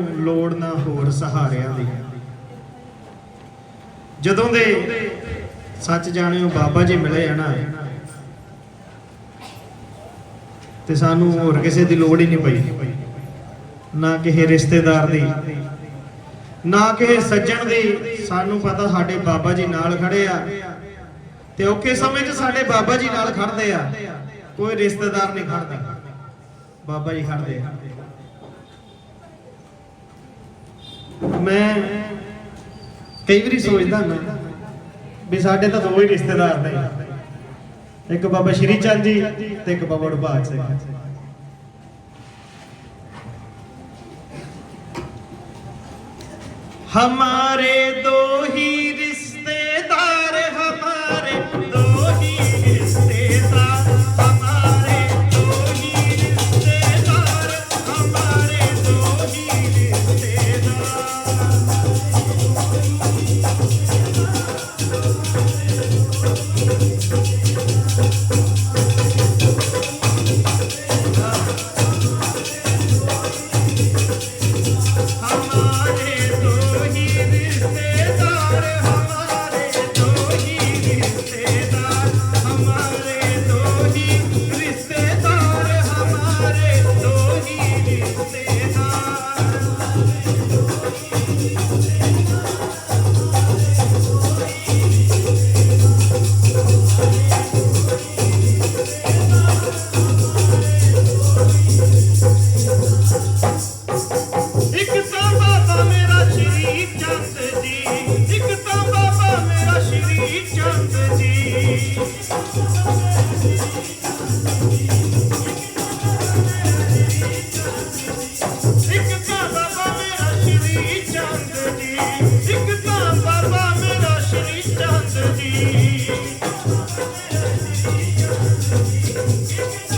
ਲੋੜ ਨਾ ਹੋਰ ਸਹਾਰਿਆਂ ਦੀ। ਜਦੋਂ ਦੇ ਸੱਚ ਜਾਣਿਓ ਬਾਬਾ ਜੀ ਮਿਲੇ ਆ ਨਾ, ਤੇ ਸਾਨੂੰ ਹੋਰ ਕਿਸੇ ਦੀ ਲੋੜ ਹੀ ਨਹੀਂ ਪਈ। ਨਾ ਕਿਸੇ ਰਿਸ਼ਤੇਦਾਰ ਦੀ, ਨਾ ਕਿਸੇ ਸੱਜਣ ਦੀ। ਸਾਨੂੰ ਪਤਾ ਸਾਡੇ ਬਾਬਾ ਜੀ ਨਾਲ ਖੜੇ ਆ, ਤੇ ਔਖੇ ਸਮੇਂ 'ਚ ਸਾਡੇ ਬਾਬਾ ਜੀ ਨਾਲ ਖੜਦੇ ਆ। ਕੋਈ ਰਿਸ਼ਤੇਦਾਰ ਨਹੀਂ ਖੜਦਾ। ਬਾਬਾ ਜੀ ਖੜਦੇ ਆ। ਮੈਂ ਕਈ ਵਾਰੀ ਸੋਚਦਾ ਹਾਂ ਵੀ ਸਾਡੇ ਤਾਂ ਦੋ ਹੀ ਰਿਸ਼ਤੇਦਾਰ ਨੇ। ਇੱਕ ਬਾਬਾ ਸ਼੍ਰੀ ਚੰਦ ਜੀ ਤੇ ਇੱਕ ਬਾਬਾ ਰਬਾਗ ਸਿੰਘ। ਹਮਾਰੇ ਦੋ Thank you.